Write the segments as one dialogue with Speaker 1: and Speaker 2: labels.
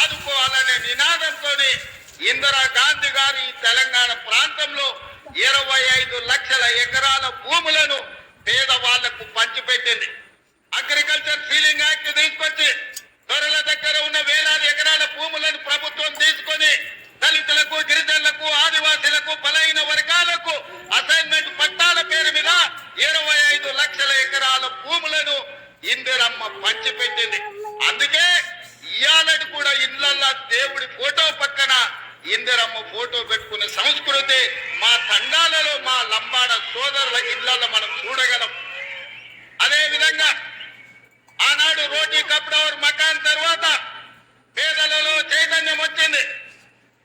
Speaker 1: ఆదుకోవాలనే నినాదంతో ఇందిరా గాంధీ గారు ఈ తెలంగాణ ప్రాంతంలో ఇరవై ఐదు లక్షల ఎకరాల భూములను పేదవాళ్ళకు పంచిపెట్టింది. అగ్రికల్చర్ ఫీలింగ్ యాక్ట్ తీసుకొచ్చి దొరల దగ్గర ఉన్న వేలాది ఎకరాల భూములను ప్రభుత్వం తీసుకొని దళితులకు గిరిజనులకు ఆదివాసులకు బలైన వర్గాలకు అసైన్మెంట్ పట్టాల పేరు మీద ఇరవై ఐదు లక్షల ఎకరాల భూములను ఇందిరమ్మ పంచిపెట్టింది. ఇయాలటి దేవుడి ఫోటో పక్కన ఇందిరమ్మ ఫోటో పెట్టుకునే సంస్కృతి మా తండాలలో మా లంబాడ సోదరుల ఇళ్ళలో మనం చూడగలం. అదే విధంగా ఆనాడు రోటీ కప్డవర్ మకాన్ తర్వాత పేదలలో చైతన్యం వచ్చింది.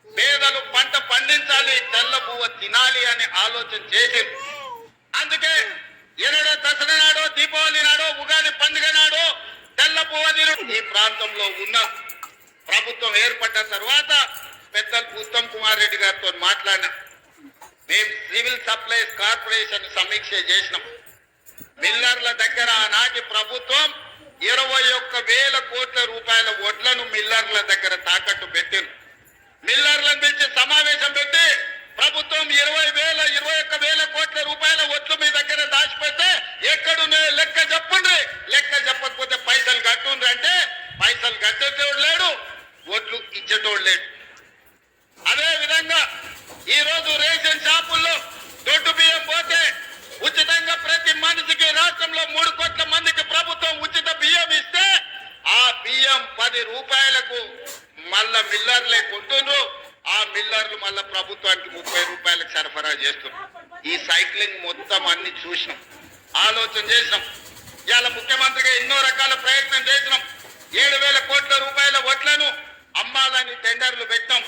Speaker 1: పేదలు పంట పండించాలి తెల్ల పువ్వ తినాలి అని ఆలోచన చేసింది అందుకే ఎనడో దసరా నాడో దీపావళి నాడో ఉగాది పండుగ నాడో తెల్ల పువ్వ ఈ ప్రాంతంలో ఉన్న ప్రభుత్వం ఏర్పడ్డ తర్వాత పెద్దలు ఉత్తమ్ కుమార్ రెడ్డి గారితో మాట్లాడినా. మేము సివిల్ సప్లైస్ కార్పొరేషన్ సమీక్ష చేసినాం. మిల్లర్ల దగ్గర ఆనాటి ప్రభుత్వం ఇరవై ఒక్క వేల కోట్ల రూపాయల వడ్లను మిల్లర్ల దగ్గర తాకట్టు పెట్టింది మిల్లర్లను పిలిచి సమావేశం పెట్టి ప్రభుత్వం ఇరవై వేల ఇరవై ఒక్క వేల కోట్ల రూపాయల ఒట్లు మీ దగ్గర దాచిపెడితే ఎక్కడున్నాయో లెక్క చెప్పండి లెక్క చెప్పకపోతే పైసలు కట్టుండ్రి అంటే పైసలు కట్టేటోడు లేడు ఒట్లు ఇచ్చేటోడు లేడు అదే విధంగా ఈ రోజు రేషన్ షాపుల్లో దొడ్డు బియ్యం పోతే ఉచితంగా ప్రతి మనిషికి రాష్ట్రంలో మూడు కోట్ల మందికి ప్రభుత్వం ఉచిత బియ్యం ఇస్తే ఆ బియ్యం పది రూపాయలకు మళ్ళా మిల్లర్లే కొంటున్నారు ఆ మిల్లర్లు మళ్ళా ప్రభుత్వానికి ముప్పై రూపాయలకు సరఫరా చేస్తున్నారు ఈ సైక్లింగ్ మొత్తం అన్ని చూసినాం. ఆలోచన చేసినాం. ఇవాళ ముఖ్యమంత్రిగా ఎన్నో రకాల ప్రయత్నం చేసినాం. ఏడు వేల కోట్ల రూపాయల ఓట్లను అమ్మాలని టెండర్లు పెట్టాం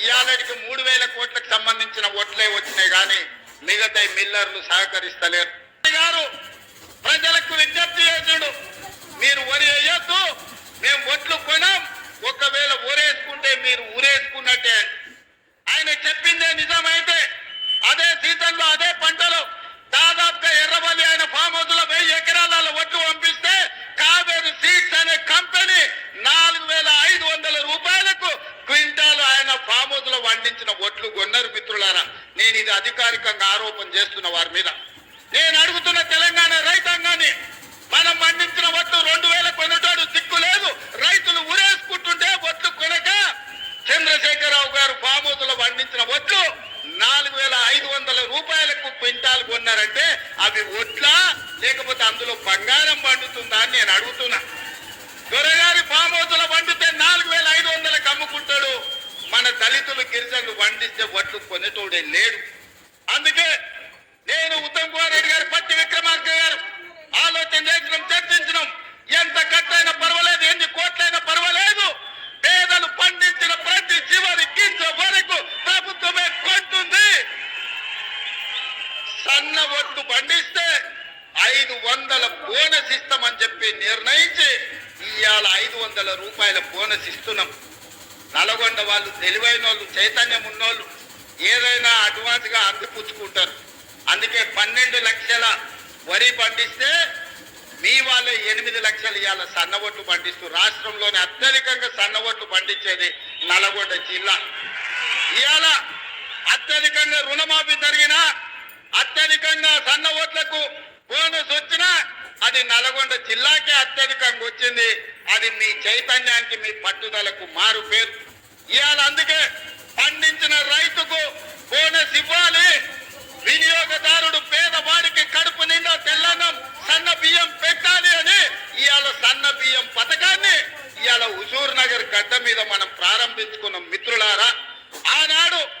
Speaker 1: ఇవాళకి మూడు వేల కోట్లకు సంబంధించిన ఓట్లే వచ్చినాయి కానీ మిగతా మిల్లర్లు సహకరిస్తలేరు. గారు ప్రజలకు విజ్ఞప్తి చేసాడు మీరు వరి వేయొద్దు మేము ఒట్లు కొనాం ఒకవేళ ఊరేసుకుంటే మీరు ఊరేసుకున్నట్టే అని. ఆయన చెప్పిందే నిజమైతే అదే సీజన్లో అదే పంటలో దాదాపుగా ఎర్రబల్లి ఆయన ఫామ్ హౌస్లో వెయ్యి ఎకరాల ఒట్లు పంపిస్తే కావేరి సీడ్స్ అనే కంపెనీ నాలుగు వేల ఐదు వందల రూపాయలకు క్వింటాల్ ఆయన ఫామ్ హౌస్లో పండించిన ఒట్లు కొన్నారు మిత్రులారా నేను ఇది అధికారికంగా ఆరోపణ చేస్తున్న వారి మీద. నేను అడుగుతున్న తెలంగాణ రైతాంగాన్ని మనం పండించిన ఒట్లు రెండు వేల కొనటోడు దిక్కు లేదు. రైతులు ఉరేసుకుంటుంటే ఒట్లు కొనక చంద్రశేఖరరావు గారు ఫామ్ పండించిన ఒట్లు నాలుగు వేల ఐదు వందల రూపాయలకు క్వింటాల్ కొన్నారంటే అవి ఒట్లా లేకపోతే అందులో బంగారం పండుతుందా అని నేను అడుగుతున్నా. దొరగారి ఫామ్ పండితే నాలుగు వేల ఐదు వందలకు అమ్ముకుంటాడు. మన దళితులు గిరిజనులు పండిస్తే ఒట్లు కొనేటోడే లేడు అందుకే నేను ఉత్తమ్ కుమార్ రెడ్డి గారు పట్టి విక్రమార్క గారు ఆలోచన చేసినాం చర్చించినాం ఎంత ఖర్చైనా పర్వాలేదు ఎన్ని కోట్లైనా పర్వాలేదు పేదలు పండించిన ప్రతి చివరి గింజ వరకు ప్రభుత్వమే కొంటుంది సన్న ఒడ్డు పండిస్తే ఐదు వందల బోనస్ ఇస్తామని చెప్పి నిర్ణయించి ఇవాళ ఐదు వందల రూపాయల బోనస్ ఇస్తున్నాం. నల్గొండ వాళ్ళు తెలివైన వాళ్ళు చైతన్యం ఉన్నోళ్ళు ఏదైనా అడ్వాన్స్గా అందిపుచ్చుకుంటారు. అందుకే పన్నెండు లక్షల వరి పండిస్తే మీ వాళ్ళే ఎనిమిది లక్షలు ఇవాళ సన్నవొట్లు పండిస్తూ రాష్ట్రంలోని అత్యధికంగా సన్నవొట్లు పండించేది నల్గొండ జిల్లా. ఇవాళ అత్యధికంగా రుణమాఫీ జరిగినా అత్యధికంగా సన్న ఓట్లకు బోనస్ వచ్చినా అది నల్గొండ జిల్లాకే అత్యధికంగా వచ్చింది. అది మీ చైతన్యానికి మీ పట్టుదలకు మారు పేరు. ఇవాళ అందుకే పండించిన రైతుకు బోనస్ ఇవ్వాలి. వినియోగదారుడు పేదవాడికి కడుపు నిండా తెల్లన్నం సన్న బియ్యం పెట్టాలి అని ఇవాళ సన్న బియ్యం పథకాన్ని ఇవాళ హుజూర్ నగర్ గడ్డ మీద మనం ప్రారంభించుకున్న. మిత్రులారా ఆనాడు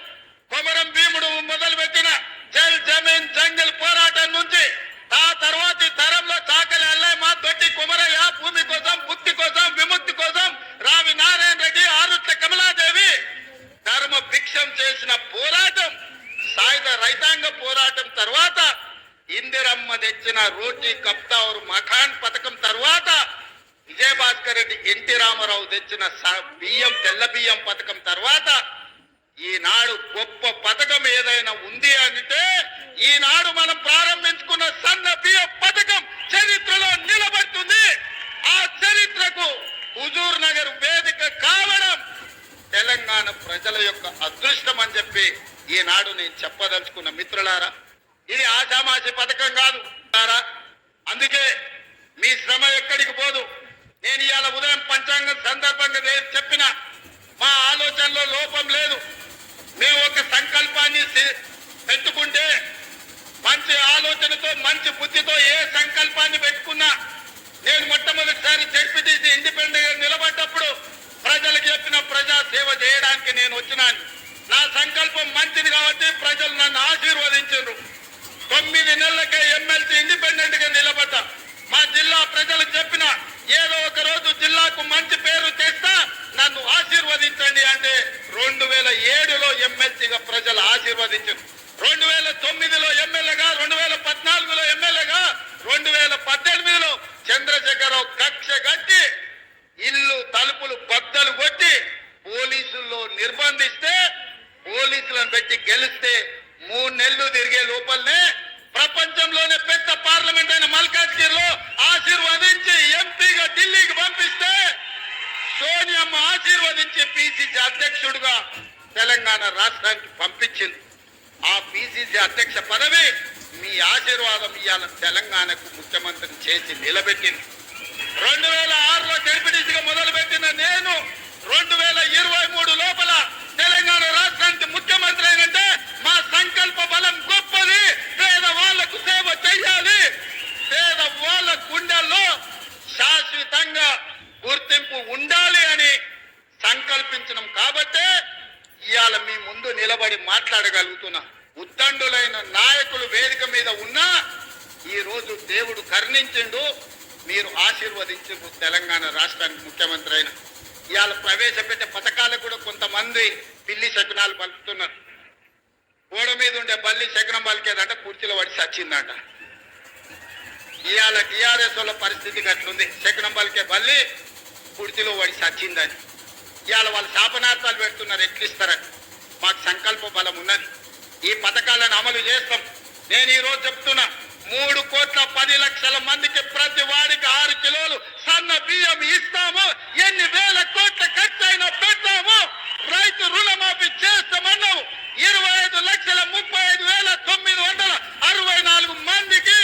Speaker 1: ధర్మ చేసిన పోరాటం సాయుధ రైతాంగ పోరాటం తర్వాత ఇందిరమ్మ తెచ్చిన రోటీ కప్తావర్ మఖాన్ పథకం తర్వాత విజయభాస్కర్ రెడ్డి ఎన్టీ రామారావు తెచ్చిన స- బియ్యం తెల్ల బియ్యం పథకం తర్వాత ఈనాడు గొప్ప పథకం ఏదైనా ఉంది అంటే ఈనాడు మనం ప్రారంభించుకున్న సన్న బియ్యం పథకం చరిత్రలో నిలబడుతుంది. ఆ చరిత్రకు హుజూర్ నగర్ వేదిక కావడం తెలంగాణ ప్రజల యొక్క అదృష్టం అని చెప్పి ఈనాడు నేను చెప్పదలుచుకున్న మిత్రులారా ఇది ఆషామాషి పద కాదు మిత్రులారా. అందుకే మీ శ్రమ ఎక్కడికి పోదు నేను ఇవాళ ఉదయం పంచాంగం సందర్భంగా నేను చెప్పిన మా ఆలోచనలో లోపం లేదు మేము ఒక సంకల్పాన్ని సి- పెట్టుకుంటే మంచి ఆలోచనతో మంచి బుద్ధితో ఏ సంకల్పాన్ని పెట్టుకున్నా నేను మొట్టమొదటిసారి జడ్పీటీసీ ఇండిపెండెంట్గా నిలబడ్డప్పుడు ప్రజలకు చెప్పిన ప్రజా సేవ చేయడానికి నేను వచ్చినాను నా సంకల్పం మంచిది కాబట్టి ప్రజలు నన్ను ఆశీర్వదించారు తొమ్మిది నెలలకే ఎమ్మెల్సీ ఇండిపెండెంట్గా నిలబడ్డా మా జిల్లా ప్రజలకు చెప్పిన ఏదో ఒక రోజు జిల్లాకు మంచి పేరు తెస్తా నన్ను ఆశీర్వదించండి అంటే రెండు వేల ఏడులో ఎమ్మెల్సీగా ప్రజలు ఆశీర్వదించారు. రెండు వేల తొమ్మిదిలో ఎమ్మెల్యేగా రెండు వేల పద్నాలుగులో ఎమ్మెల్యేగా రెండు వేల పద్దెనిమిదిలో చంద్రశేఖరరావు కక్ష కట్టి ఇల్లు తలుపులు బద్దలు కొట్టి పోలీసుల్లో నిర్బంధిస్తే పోలీసులను పెట్టి గెలిస్తే మూడు నెలలు తిరిగే లోపలనే ప్రపంచంలోనే పెద్ద పార్లమెంట్ అయిన మల్కాజ్గిరిలో ఆశీర్వదించి ఎంపీగా ఢిల్లీకి పంపిస్తే సోనియమ్మ ఆశీర్వదించి పిసిసి అధ్యక్షుడుగా తెలంగాణ రాష్ట్రానికి పంపించింది. ఆ పిసిసి అధ్యక్ష పదవి మీ ఆశీర్వాదం ఇవాళ తెలంగాణకు ముఖ్యమంత్రిని చేసి నిలబెట్టింది. రెండు వేల ఆరులో జడ్పీటీసీగా మొదలుపెట్టిన నేను రెండు వేల ఇరవై మూడు లోపల తెలంగాణ రాష్ట్రానికి ముఖ్యమంత్రి అయినంటే మా సంకల్ప బలం గొప్పది పేద వాళ్ళకు సేవ చెయ్యాలి పేద వాళ్ళ గుండెల్లో శాశ్వతంగా గుర్తింపు ఉండాలి అని సంకల్పించడం కాబట్టే ఇవాళ మీ ముందు నిలబడి మాట్లాడగలుగుతున్నా. ఉద్దండులైన నాయకులు వేదిక మీద ఉన్నా ఈ రోజు దేవుడు కరుణించిండు. మీరు ఆశీర్వదించు తెలంగాణ రాష్ట్రానికి ముఖ్యమంత్రి అయిన. ఇవాళ ప్రవేశపెట్టే పథకాలకు కూడా కొంతమంది పిల్లి శకునాలు పలుకుతున్నారు. గోడ మీద ఉండే బల్లి శకునం పలికేదంట కుర్చీలో పడి చచ్చిందంట ఇవాళ టీఆర్ఎస్ వాళ్ళ పరిస్థితి అట్లుంది శకునం పలికే బల్లి కుర్చీలో పడి సచ్చిందని. ఇవాళ వాళ్ళు శాపనార్థాలు పెడుతున్నారు ఎట్లిస్తారని. మాకు సంకల్ప బలం ఉన్నది. ఈ పథకాలను అమలు చేస్తాం. నేను ఈరోజు చెప్తున్నా మూడు కోట్ల పది లక్షల మందికి ప్రతి వాడికి ఆరు కిలోలు సన్న బియ్యం ఇస్తాము. ఎన్ని వేల కోట్ల ఖర్చు అయినా పెడతాము. రైతు రుణమాఫీ చేస్తామన్నావు. ఇరవై ఐదు లక్షల ముప్పై ఐదు వేల తొమ్మిది వందల అరవై నాలుగు మందికి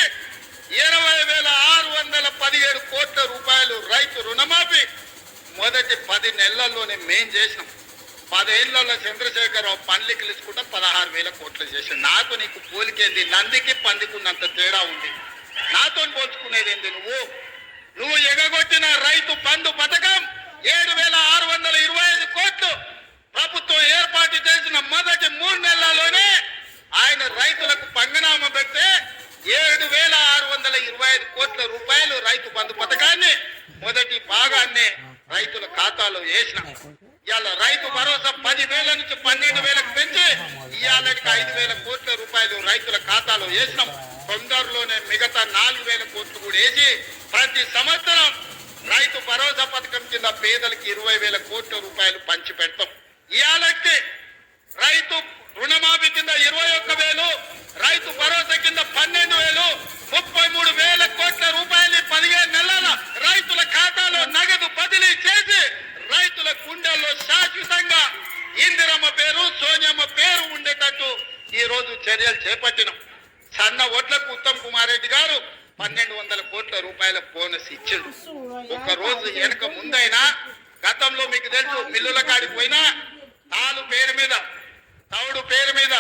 Speaker 1: ఇరవై వేల ఆరు వందల పదిహేడు కోట్ల రూపాయలు రైతు రుణమాఫీ. మొదటి పది నెలల్లోనే మేం చేసినాం. పదేళ్ళలో చంద్రశేఖరరావు పండ్లకి ఇచ్చుకుంటా పదహారు వేల కోట్లు చేసాడు నాకు నీకు పోలికేంది నందికి పందికున్నంత తేడా ఉంది. నాతో పోల్చుకునేది ఏంది నువ్వు? నువ్వు ఎగగొట్టిన రైతు బంధు పథకం ఏడు వేల ఆరు వందల ఇరవై ఐదు కోట్లు ప్రభుత్వం ఏర్పాటు చేసిన మొదటి మూడు నెలల్లోనే ఆయన రైతులకు పంగనామ పెడితే ఏడు వేల ఆరు వందల ఇరవై ఐదు కోట్ల రూపాయలు రైతు బంధు పథకాన్ని మొదటి భాగాన్ని రైతుల ఖాతాలో వేసిన. ఇవాళ రైతు భరోసా పది వేల నుంచి పన్నెండు వేలకు పెంచి ఇవాళకి ఐదు వేల కోట్ల రూపాయలు రైతుల ఖాతాలో వేసినాం. తొందరలోనే మిగతా నాలుగు వేల కోట్లు కూడా వేసి ప్రతి సంవత్సరం రైతు భరోసా పథకం కింద పేదలకు ఇరవై వేల కోట్ల రూపాయలు పంచి పెడతాం. ఇవాళకి రైతు రుణమాఫీ కింద ఇరవై ఒక్క వేలు రైతు భరోసా కింద పన్నెండు వేలు ముప్పై మూడు వేల కోట్ల రూపాయలు పదిహేను నెలలు రైతుల ఖాతాలో నగదు బదిలీ చేసి రైతుల గుండెల్లో శాశ్వతంగా ఇందిరమ్మ పేరు సోనియమ్మ పేరు ఉండేటట్టు ఈ రోజు చర్యలు చేపట్టినాం. సన్న ఓట్లకు ఉత్తమ్ కుమార్ రెడ్డి గారు పన్నెండు వందల కోట్ల రూపాయల బోనస్ ఇచ్చిండు. ఒక రోజు వెనక ముందైనా గతంలో మీకు తెలుసు మిల్లుల కాడికి పోయినా తాలు పేరు మీద తౌడు పేరు మీద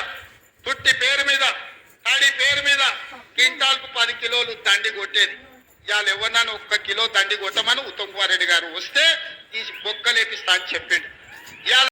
Speaker 1: తుట్టి పేరు మీద తడి పేరు మీద క్వింటాల్కు పది కిలోలు దండి కొట్టేది. ఇవాళ ఎవరన్నా ఒక్క కిలో దండి కొట్టమని ఉత్తమ్ కుమార్ రెడ్డి గారు వస్తే ఈ బొక్కలేపిస్తా అని చెప్పిండు. ఇవాళ